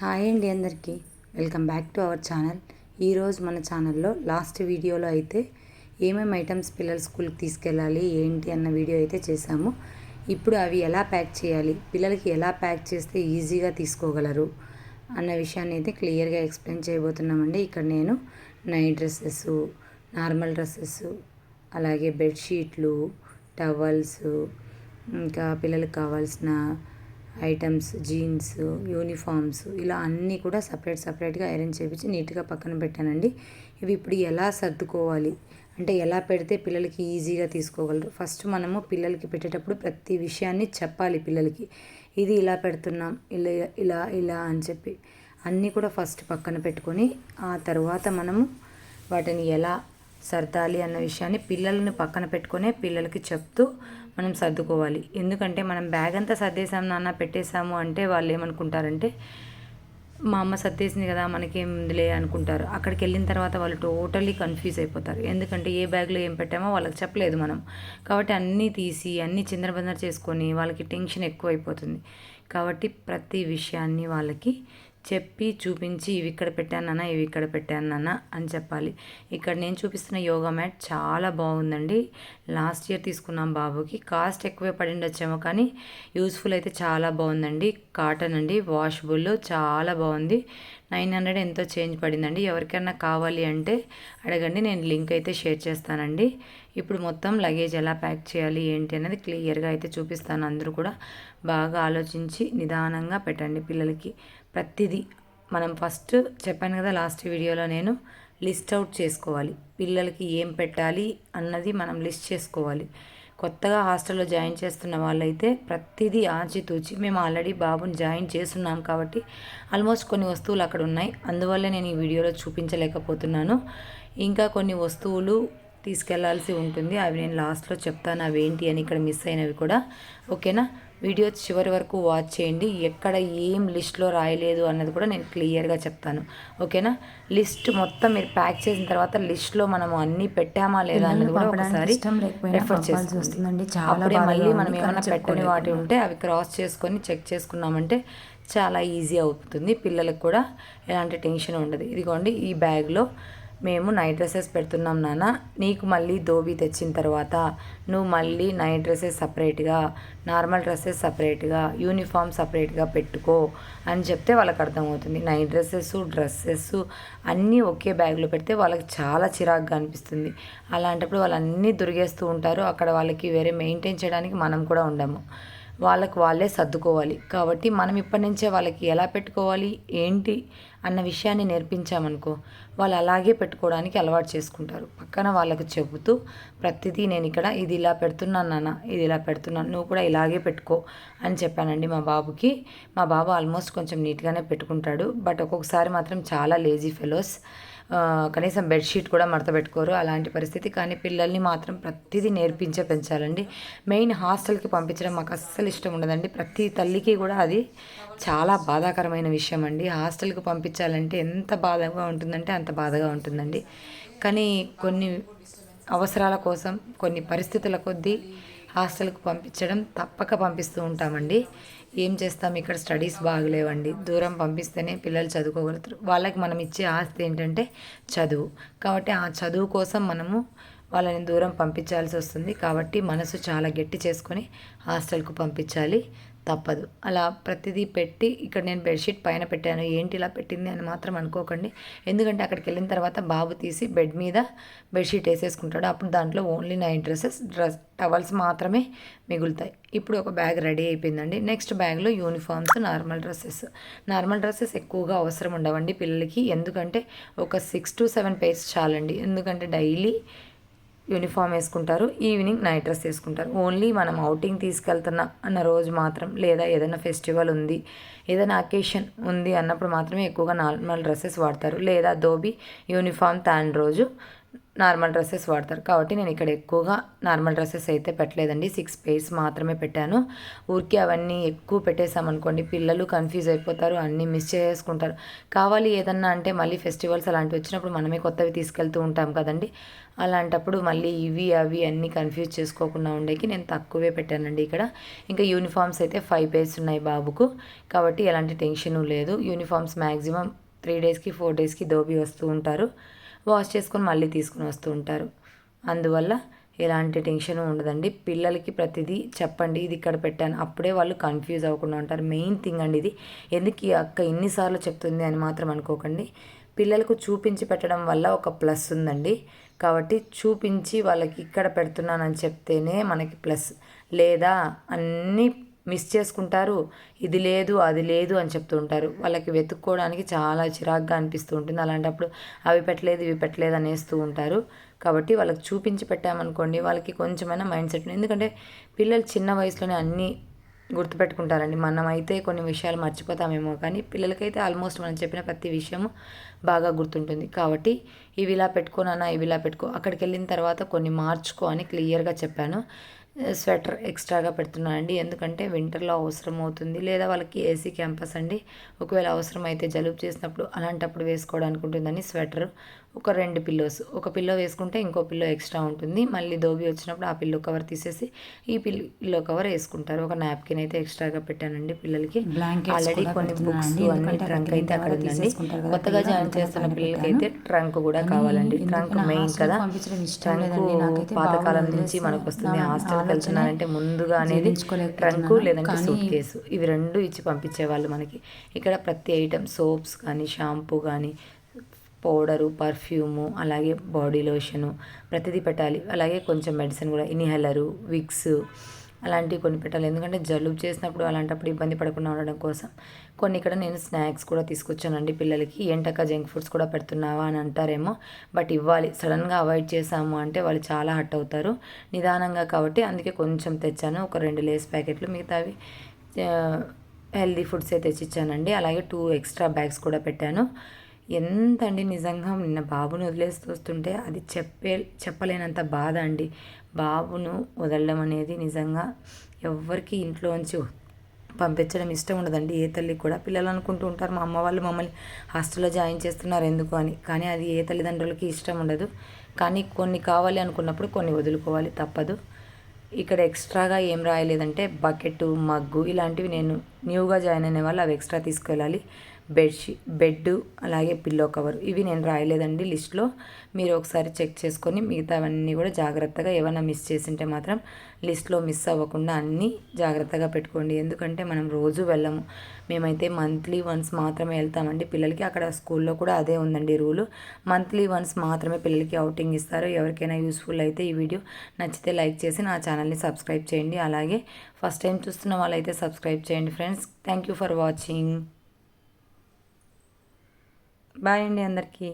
Hi అండి అందరికీ. Welcome back to our channel. ఈరోజు మన ఛానల్లో లాస్ట్ వీడియోలో అయితే ఏమేమి ఐటమ్స్ పిల్లల స్కూల్కి తీసుకెళ్ళాలి ఏంటి అన్న వీడియో అయితే చేశాము. ఇప్పుడు అవి ఎలా ప్యాక్ చేయాలి పిల్లలకి ఎలా ప్యాక్ చేస్తే ఈజీగా తీసుకోగలరు అన్న విషయాన్ని అయితే క్లియర్గా ఎక్స్ప్లెయిన్ చేయబోతున్నామండి. ఇక్కడ నేను నైట్ డ్రెస్సెస్ నార్మల్ డ్రెస్సెస్ అలాగే బెడ్షీట్లు టవల్స్ ఇంకా పిల్లలకు కావాల్సిన ఐటమ్స్ జీన్స్ యూనిఫామ్స్ ఇలా అన్నీ కూడా సపరేట్ సపరేట్గా అరేంజ్ చేయించి నీట్గా పక్కన పెట్టానండి. ఇవి ఇప్పుడు ఎలా సర్దుకోవాలి? అంటే ఎలా పెడితే పిల్లలకి ఈజీగా తీసుకోగలరు? ఫస్ట్ మనము పిల్లలకి పెట్టేటప్పుడు ప్రతి విషయాన్ని చెప్పాలి పిల్లలకి. ఇది ఇలా పెడుతున్నాం ఇలా ఇలా ఇలా అని చెప్పి అన్నీ కూడా ఫస్ట్ పక్కన పెట్టుకొని ఆ తర్వాత మనము వాటిని ఎలా సర్దాలి అన్న విషయాన్ని పిల్లల్ని పక్కన పెట్టుకునే పిల్లలకి చెప్తూ మనం సర్దుకోవాలి. ఎందుకంటే మనం బ్యాగ్ అంతా సర్దేశాం నాన్న పెట్టేశాము అంటే వాళ్ళు ఏమనుకుంటారంటే మా అమ్మ సర్దేసింది కదా మనకేం ఉందిలే అనుకుంటారు. అక్కడికి వెళ్ళిన తర్వాత వాళ్ళు టోటలీ కన్ఫ్యూజ్ అయిపోతారు. ఎందుకంటే ఏ బ్యాగ్లో ఏం పెట్టామో వాళ్ళకి చెప్పలేదు మనం. కాబట్టి అన్నీ తీసి అన్నీ చిందరబందర చేసుకొని వాళ్ళకి టెన్షన్ ఎక్కువైపోతుంది. కాబట్టి ప్రతి విషయాన్ని వాళ్ళకి చెప్పి చూపించి ఇవి ఇక్కడ పెట్టానన్నా ఇవి ఇక్కడ పెట్టానన్నా అని చెప్పాలి. ఇక్కడ నేను చూపిస్తున్న యోగా మ్యాట్ చాలా బాగుందండి. లాస్ట్ ఇయర్ తీసుకున్నాం బాబుకి. కాస్ట్ ఎక్కువే పడిండొచ్చేమో కానీ యూస్ఫుల్ అయితే చాలా బాగుందండి. కాటన్ అండి వాషబుల్ చాలా బాగుంది. నైన్ హండ్రెడ్ ఎంతో చేంజ్ పడిందండి. ఎవరికైనా కావాలి అంటే అడగండి నేను లింక్ అయితే షేర్ చేస్తానండి. ఇప్పుడు మొత్తం లగేజ్ ఎలా ప్యాక్ చేయాలి ఏంటి అనేది క్లియర్గా అయితే చూపిస్తాను. అందరూ కూడా బాగా ఆలోచించి నిదానంగా పెట్టండి పిల్లలకి. ప్రతిదీ. మనం ఫస్ట్ చెప్పాను కదా లాస్ట్ వీడియోలో నేను లిస్ట్ అవుట్ చేసుకోవాలి. పిల్లలకి ఏం పెట్టాలి అన్నది మనం లిస్ట్ చేసుకోవాలి. కొత్తగా హాస్టల్లో జాయిన్ చేస్తున్న వాళ్ళైతే ప్రతిదీ ఆచితూచి మేము ఆల్రెడీ బాబుని జాయిన్ చేస్తున్నాం కాబట్టి ఆల్మోస్ట్ కొన్ని వస్తువులు అక్కడ ఉన్నాయి. అందువల్ల నేను ఈ వీడియోలో చూపించలేకపోతున్నాను. ఇంకా కొన్ని వస్తువులు తీసుకెళ్ళాల్సి ఉంటుంది. అవి నేను లాస్ట్లో చెప్తాను. అవి ఏంటి అని ఇక్కడ మిస్ అయినవి కూడా. ఓకేనా? వీడియో చివరి వరకు వాచ్ చేయండి. ఎక్కడ ఏం లిస్ట్లో రాయలేదు అన్నది కూడా నేను క్లియర్గా చెప్తాను. ఓకేనా? లిస్ట్ మొత్తం మీరు ప్యాక్ చేసిన తర్వాత లిస్ట్లో మనం అన్నీ పెట్టామా లేదా అన్నది కూడా ఒకసారి రెఫర్ చేస్తుందండి అప్పుడే మళ్ళీ మనం ఏమైనా పెట్టని వాటి ఉంటే అవి క్రాస్ చేసుకొని చెక్ చేసుకున్నామంటే చాలా ఈజీ అవుతుంది. పిల్లలకు కూడా ఎలాంటి టెన్షన్ ఉండదు. ఇదిగోండి ఈ బ్యాగ్లో మేము నైట్ డ్రెస్సెస్ పెడుతున్నాం నాన్న. నీకు మళ్ళీ దోబి తెచ్చిన తర్వాత నువ్వు మళ్ళీ నైట్ డ్రెస్సెస్ సపరేట్గా నార్మల్ డ్రెస్సెస్ సపరేట్గా యూనిఫామ్ సపరేట్గా పెట్టుకో అని చెప్తే వాళ్ళకి అర్థమవుతుంది. నైట్ డ్రెస్సెస్ డ్రెస్సెస్ అన్నీ ఒకే బ్యాగ్లో పెడితే వాళ్ళకి చాలా చిరాకుగా అనిపిస్తుంది. అలాంటప్పుడు వాళ్ళు అన్నీ దొరికేస్తూ ఉంటారు. అక్కడ వాళ్ళకి వేరే మెయింటైన్ చేయడానికి మనం కూడా ఉండము. వాళ్ళకు వాళ్ళే సర్దుకోవాలి. కాబట్టి మనం ఇప్పటి నుంచే వాళ్ళకి ఎలా పెట్టుకోవాలి ఏంటి అన్న విషయాన్ని నేర్పించామనుకో వాళ్ళు అలాగే పెట్టుకోవడానికి అలవాటు చేసుకుంటారు. పక్కన వాళ్ళకు చెబుతూ ప్రతిదీ నేను ఇక్కడ ఇది ఇలా పెడుతున్నాను నాన్న ఇది ఇలా పెడుతున్నాను నువ్వు కూడా ఇలాగే పెట్టుకో అని చెప్పానండి మా బాబుకి. మా బాబు ఆల్మోస్ట్ కొంచెం నీట్గానే పెట్టుకుంటాడు. బట్ ఒక్కొక్కసారి మాత్రం చాలా లేజీ ఫెలోస్. కనీసం బెడ్షీట్ కూడా మడత పెట్టుకోరు అలాంటి పరిస్థితి. కానీ పిల్లల్ని మాత్రం ప్రతిదీ నేర్పించే పెంచాలండి. మెయిన్ హాస్టల్కి పంపించడం మాకు అస్సలు ఇష్టం ఉండదండి. ప్రతి తల్లికి కూడా అది చాలా బాధాకరమైన విషయం అండి. హాస్టల్కి పంపించాలంటే ఎంత బాధగా ఉంటుందంటే అంత బాధగా ఉంటుందండి. కానీ కొన్ని అవసరాల కోసం కొన్ని పరిస్థితుల కొద్దీ హాస్టల్కి పంపించడం తప్పక పంపిస్తూ ఉంటామండి. ఏం చేస్తాం? ఇక్కడ స్టడీస్ బాగలేవండి. దూరం పంపిస్తేనే పిల్లలు చదువుకోగలుగుతారు. వాళ్ళకి మనం ఇచ్చే ఆస్తి ఏంటంటే చదువు. కాబట్టి ఆ చదువు కోసం మనము వాళ్ళని దూరం పంపించాల్సి వస్తుంది. కాబట్టి మనసు చాలా గట్టి చేసుకొని హాస్టల్కు పంపించాలి. తప్పదు. అలా ప్రతిదీ పెట్టి ఇక్కడ నేను బెడ్షీట్ పైన పెట్టాను. ఏంటి ఇలా పెట్టింది అని మాత్రం అనుకోకండి. ఎందుకంటే అక్కడికి వెళ్ళిన తర్వాత బాబు తీసి బెడ్ మీద బెడ్షీట్ వేసేసుకుంటాడు. అప్పుడు దాంట్లో only nine dresses dress towels మాత్రమే మిగులుతాయి. ఇప్పుడు ఒక బ్యాగ్ రెడీ అయిపోయిందండి. నెక్స్ట్ బ్యాగ్లో uniforms normal dresses. Normal dresses ఎక్కువగా అవసరం ఉండవండి పిల్లలకి. ఎందుకంటే ఒక సిక్స్ టు సెవెన్ పేర్స్ చాలండి. ఎందుకంటే డైలీ యూనిఫామ్ వేసుకుంటారు ఈవినింగ్ నైట్ డ్రెస్ వేసుకుంటారు. ఓన్లీ మనం అవుటింగ్ తీసుకెళ్తున్నా అన్న రోజు మాత్రం లేదా ఏదైనా ఫెస్టివల్ ఉంది ఏదైనా అకేషన్ ఉంది అన్నప్పుడు మాత్రమే ఎక్కువగా నార్మల్ డ్రెస్సెస్ వాడతారు. లేదా దోబి యూనిఫామ్ తాన్ రోజు నార్మల్ డ్రెస్సెస్ వాడతారు. కాబట్టి నేను ఇక్కడ ఎక్కువగా నార్మల్ డ్రెస్సెస్ అయితే పెట్టలేదండి. సిక్స్ పేర్స్ మాత్రమే పెట్టాను. ఊరికే అవన్నీ ఎక్కువ పెట్టేసామనుకోండి పిల్లలు కన్ఫ్యూజ్ అయిపోతారు అన్నీ మిస్ చేసుకుంటారు. కావాలి ఏదన్నా అంటే మళ్ళీ ఫెస్టివల్స్ అలాంటివి వచ్చినప్పుడు మనమే కొత్తవి తీసుకెళ్తూ ఉంటాం కదండి. అలాంటప్పుడు మళ్ళీ ఇవి అవి అన్నీ కన్ఫ్యూజ్ చేసుకోకుండా ఉండేకి నేను తక్కువే పెట్టానండి ఇక్కడ. ఇంకా యూనిఫామ్స్ అయితే ఫైవ్ పేర్స్ ఉన్నాయి బాబుకు. కాబట్టి కాబట్టి ఎలాంటి టెన్షన్ లేదు. యూనిఫామ్స్ మ్యాక్సిమం త్రీ డేస్కి ఫోర్ డేస్కి దోబి వస్తూ ఉంటారు. వాష్ చేసుకొని మళ్ళీ తీసుకుని వస్తూ ఉంటారు. అందువల్ల ఎలాంటి టెన్షన్ ఉండదండి. పిల్లలకి ప్రతిదీ చెప్పండి ఇది ఇక్కడ పెట్టాను. అప్పుడే వాళ్ళు కన్ఫ్యూజ్ అవ్వకుండా ఉంటారు. మెయిన్ థింగ్ అండి ఇది. ఎందుకు ఈ అక్క ఎన్నిసార్లు చెప్తుంది అని మాత్రం అనుకోకండి. పిల్లలకు చూపించి పెట్టడం వల్ల ఒక ప్లస్ ఉందండి. కాబట్టి చూపించి వాళ్ళకి ఇక్కడ పెడుతున్నానని చెప్తేనే మనకి ప్లస్. లేదా అన్నీ మిస్ చేసుకుంటారు ఇది లేదు అది లేదు అని చెప్తూ ఉంటారు. వాళ్ళకి వెతుక్కోవడానికి చాలా చిరాగ్గా అనిపిస్తూ ఉంటుంది. అలాంటప్పుడు అవి పెట్టలేదు ఇవి పెట్టలేదు అనేస్తూ ఉంటారు. కాబట్టి వాళ్ళకి చూపించి పెట్టామనుకోండి వాళ్ళకి కొంచెమైనా మైండ్ సెట్ ఎందుకంటే పిల్లలు చిన్న వయసులోనే అన్నీ గుర్తుపెట్టుకుంటారండి. మనం అయితే కొన్ని విషయాలు మర్చిపోతామేమో కానీ పిల్లలకైతే ఆల్మోస్ట్ మనం చెప్పిన ప్రతి విషయము బాగా గుర్తుంటుంది. కాబట్టి ఇవి ఇలా పెట్టుకోనన్నా ఇవి ఇలా పెట్టుకో అక్కడికి వెళ్ళిన తర్వాత కొన్ని మార్చుకో అని క్లియర్గా చెప్పాను. స్వెటర్ ఎక్స్ట్రాగా పెడుతున్నాను అండి ఎందుకంటే వింటర్లో అవసరం అవుతుంది లేదా వాళ్ళకి ఏసీ క్యాంపస్ అండి. ఒకవేళ అవసరం అయితే జలుబు చేసినప్పుడు అలాంటప్పుడు వేసుకోవడానికి ఉంటుందని స్వెటర్ ఒక రెండు పిల్లోస్ ఒక పిల్లో వేసుకుంటే ఇంకో పిల్లో ఎక్స్ట్రా ఉంటుంది. మళ్ళీ దోబి వచ్చినప్పుడు ఆ పిల్లో కవర్ తీసేసి ఈ పిల్లో కవర్ వేసుకుంటారు. ఒక నాప్కిన్ అయితే ఎక్స్ట్రాగా పెట్టానండి పిల్లలకి. ఆల్రెడీ కొన్ని బుక్స్ అన్ని ట్రంక్ అయితే అక్కడ ఉందండి. కొత్తగా జాయిన్ చేస్తున్న పిల్లలకి అయితే ట్రంక్ కూడా కావాలండి. ట్రంక్ మెయిన్ కదా. ట్రంక్ పాతకాలం నుంచి మనకు వస్తుంది హాస్టల్కి వెళ్తున్నారంటే ముందుగా అనేది ట్రంక్ లేదంటే సూట్ కేసు ఇవి రెండు ఇచ్చి పంపించేవాళ్ళు మనకి. ఇక్కడ ప్రతి ఐటమ్ సోప్స్ కానీ షాంపూ కానీ పౌడరు పర్ఫ్యూము అలాగే బాడీ లోషను ప్రతిదీ పెట్టాలి. అలాగే కొంచెం మెడిసిన్ కూడా ఇన్హేలరు విక్స్ అలాంటివి కొన్ని పెట్టాలి. ఎందుకంటే జలుబు చేసినప్పుడు అలాంటప్పుడు ఇబ్బంది పడకుండా ఉండడం కోసం కొన్ని ఇక్కడ నేను స్నాక్స్ కూడా తీసుకొచ్చానండి పిల్లలకి. ఏంటక్క జంక్ ఫుడ్స్ కూడా పెడుతున్నావా అని అంటారేమో. బట్ ఇవ్వాలి. సడన్గా అవాయిడ్ చేసాము అంటే వాళ్ళు చాలా హట్ అవుతారు. నిదానంగా కాబట్టి అందుకే కొంచెం తెచ్చాను. ఒక రెండు లేస్ ప్యాకెట్లు మిగతావి హెల్దీ ఫుడ్సే తెచ్చిచ్చానండి. అలాగే టూ ఎక్స్ట్రా బ్యాగ్స్ కూడా పెట్టాను. ఎంత అండి నిజంగా నిన్న బాబును వదిలేస్తూ వస్తుంటే అది చెప్పే చెప్పలేనంత బాధ అండి. బాబును వదలడం అనేది నిజంగా ఎవరికి ఇంట్లోంచి పంపించడం ఇష్టం ఉండదండి. ఏ తల్లికి కూడా పిల్లలు అనుకుంటూ ఉంటారు మా అమ్మ వాళ్ళు మమ్మల్ని హాస్టల్లో జాయిన్ చేస్తున్నారు ఎందుకు అని. కానీ అది ఏ తల్లిదండ్రులకి ఇష్టం ఉండదు. కానీ కొన్ని కావాలి అనుకున్నప్పుడు కొన్ని వదులుకోవాలి తప్పదు. ఇక్కడ ఎక్స్ట్రాగా ఏం రాయలేదంటే బకెట్ మగ్గు ఇలాంటివి నేను న్యూగా జాయిన్ అయిన వాళ్ళు అవి ఎక్స్ట్రా తీసుకెళ్ళాలి. బెడ్షీట్ బెడ్ అలాగే పిల్లో కవర్. ఇవి నేను రాయలేదండి లిస్ట్లో. మీరు ఒకసారి చెక్ చేసుకొని మిగతావన్నీ కూడా జాగ్రత్తగా ఏమైనా మిస్ చేసింటే మాత్రం లిస్ట్లో మిస్ అవ్వకుండా అన్నీ జాగ్రత్తగా పెట్టుకోండి. ఎందుకంటే మనం రోజు వెళ్ళము. మేమైతే మంత్లీ వన్స్ మాత్రమే వెళ్తామండి పిల్లలకి. అక్కడ స్కూల్లో కూడా అదే ఉందండి రూలు. మంత్లీ వన్స్ మాత్రమే పిల్లలకి అవుటింగ్ ఇస్తారు. ఎవరికైనా యూస్ఫుల్ అయితే ఈ వీడియో నచ్చితే లైక్ చేసి నా ఛానల్ని సబ్స్క్రైబ్ చేయండి. అలాగే ఫస్ట్ టైం చూస్తున్న వాళ్ళైతే సబ్స్క్రైబ్ చేయండి friends. Thank you for watching. Bye అండి అందరికీ.